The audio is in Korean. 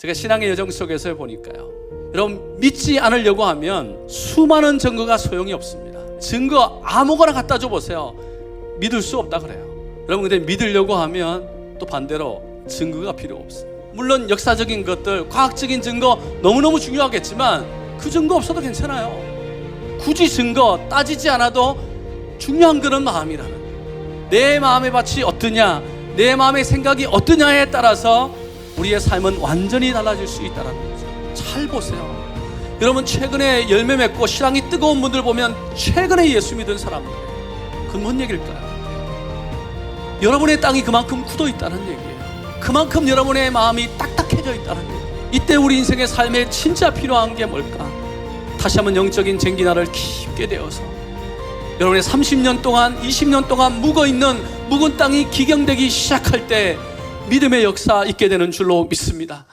제가 신앙의 여정 속에서 보니까요. 여러분 믿지 않으려고 하면 수많은 증거가 소용이 없습니다. 증거 아무거나 갖다 줘 보세요. 믿을 수 없다 그래요. 여러분 근데 믿으려고 하면 또 반대로 증거가 필요 없어요. 물론 역사적인 것들, 과학적인 증거 너무너무 중요하겠지만 그 증거 없어도 괜찮아요. 굳이 증거 따지지 않아도 중요한 거는 마음이라는 내 마음의 밭이 어떠냐, 내 마음의 생각이 어떠냐에 따라서 우리의 삶은 완전히 달라질 수 있다는 거죠. 잘 보세요. 여러분 최근에 열매 맺고 신앙이 뜨거운 분들 보면 최근에 예수 믿은 사람들 그건 뭔 얘기일까요? 여러분의 땅이 그만큼 굳어 있다는 얘기예요. 그만큼 여러분의 마음이 딱딱해져 있다는 얘기예요. 이때 우리 인생의 삶에 진짜 필요한 게 뭘까? 다시 한번 영적인 쟁기나를 깊게 되어서 여러분의 30년 동안, 20년 동안 묵어 있는 묵은 땅이 기경되기 시작할 때 믿음의 역사 있게 되는 줄로 믿습니다.